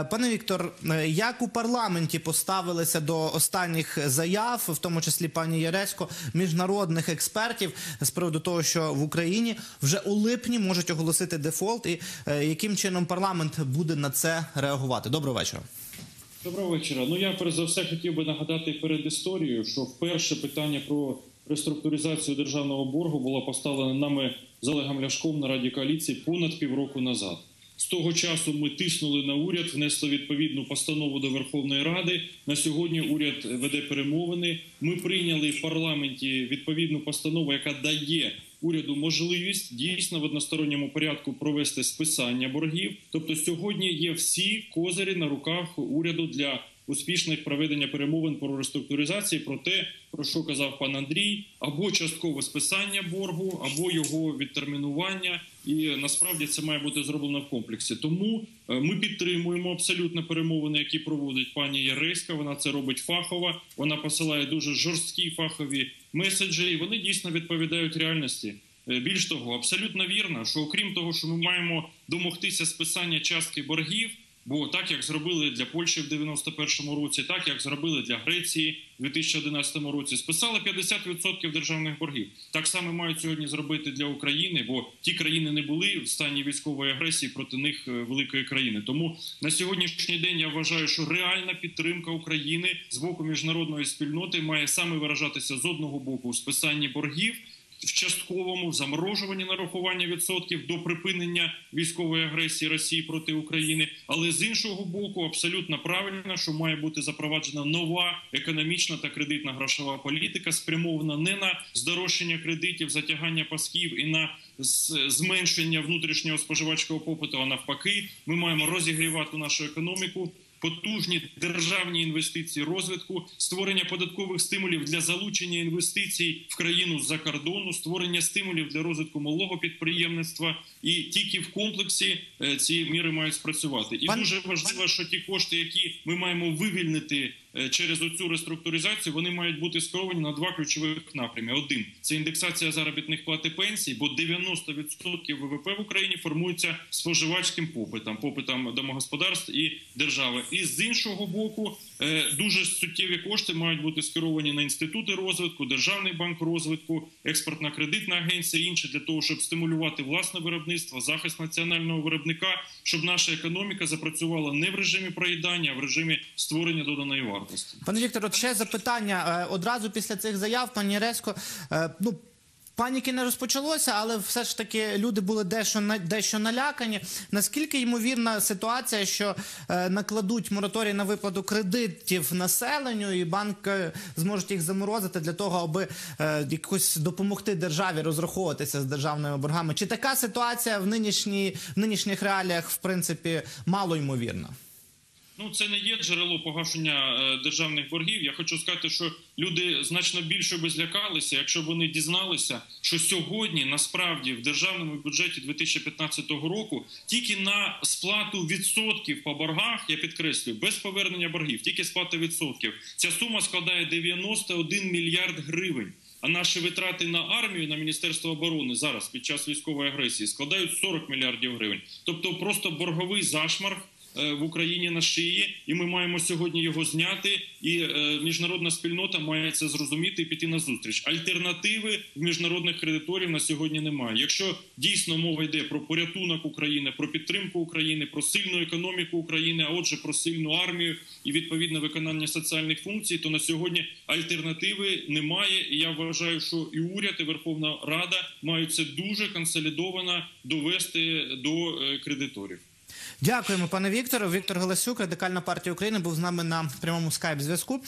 Е, Пане Віктор, е, як у парламенті поставилися до останніх заяв, в тому числі пані Яресько, міжнародних експертів з приводу того, що в Україні вже у липні можуть оголосити дефолт, і е, яким чином парламент буде на це реагувати? Доброго вечора. Доброго вечора. Ну я перш за все хотів би нагадати перед історією, що вперше питання про реструктуризацію державного боргу було поставлено нами з Олегом Ляшком на Раді коаліції понад півроку назад. З того часу ми тиснули на уряд, внесли відповідну постанову до Верховної Ради. На сьогодні уряд веде перемовини. Ми прийняли в парламенті відповідну постанову, яка дає уряду можливість дійсно в односторонньому порядку провести списання боргів. Тобто, сьогодні є всі козирі на руках уряду для успішних проведення перемовин про реструктуризацію, про те, про що казав пан Андрій, або часткове списання боргу, або його відтермінування. І насправді це має бути зроблено в комплексі. Тому е, ми підтримуємо абсолютно перемовини, які проводить пані Яреська. Вона це робить фахово. Вона посилає дуже жорсткі фахові меседжі, і вони дійсно відповідають реальності. Е, Більш того, абсолютно вірно, що окрім того, що ми маємо домогтися списання частки боргів. Бо так як зробили для Польщі в 91-му році, так як зробили для Греції в 2011 році, списали 50% державних боргів. Так само мають сьогодні зробити для України, бо ті країни не були в стані військової агресії проти них е, великої країни. Тому на сьогоднішній день я вважаю, що реальна підтримка України з боку міжнародної спільноти має саме виражатися з одного боку у списанні боргів в частковому заморожуванні нарахування відсотків до припинення військової агресії Росії проти України, але з іншого боку, абсолютно правильно, що має бути запроваджена нова економічна та кредитна грошова політика, спрямована не на здорожчання кредитів, затягання пасків і на зменшення внутрішнього споживачого попиту. А навпаки, ми маємо розігрівати нашу економіку. Потужні державні інвестиції розвитку, створення податкових стимулів для залучення інвестицій в країну з-за кордону, створення стимулів для розвитку малого підприємництва, і тільки в комплексі е, ці міри мають спрацювати. І дуже важливо, що ті кошти, які ми маємо вивільнити через оцю реструктуризацію, вони мають бути скеровані на два ключових напрями. Один це індексація заробітних плат і пенсій, бо 90% ВВП в Україні формується споживачським попитом, попитом домогосподарств і держави. І з іншого боку, е, дуже суттєві кошти мають бути скеровані на інститути розвитку, державний банк розвитку, експортно-кредитна агенція, інше для того, щоб стимулювати власне виробництво, захист національного виробника, щоб наша економіка запрацювала не в режимі проїдання, а в режимі створення доданої вартості. Пане Віктор, ще запитання. Е, Одразу після цих заяв, пані Яресько, е, ну. Паніки не розпочалося, але все ж таки люди були дещо дещо налякані. Наскільки ймовірна ситуація, що е, накладуть мораторій на виплату кредитів населенню, і банк зможуть їх заморозити для того, аби е, якось допомогти державі розраховуватися з державними боргами? Чи така ситуація в нинішній в нинішніх реаліях в принципі мало ймовірна? Ну, це не є джерело погашення е, державних боргів. Я хочу сказати, що люди значно більше би злякалися, якщо б вони дізналися, що сьогодні насправді в державному бюджеті 2015 року тільки на сплату відсотків по боргах, я підкреслюю, без повернення боргів, тільки сплата відсотків. Ця сума складає 91 мільярд гривень. А наші витрати на армію на міністерство оборони зараз під час військової агресії складають 40 мільярдів гривень. Тобто, просто борговий зашмарк в Україні на шиї, і ми маємо сьогодні його зняти. І е, міжнародна спільнота має це зрозуміти і піти на зустріч. Альтернативи в міжнародних кредиторів на сьогодні немає. Якщо дійсно мова йде про порятунок України, про підтримку України, про сильну економіку України, а отже, про сильну армію і відповідне виконання соціальних функцій, то на сьогодні альтернативи немає. І я вважаю, що і уряд, і Верховна Рада мають це дуже консолідовано довести до е, кредиторів. Дякуємо, пане Віктору. Віктор Галасюк, радикальна партія України, був з нами на прямому скайп зв'язку.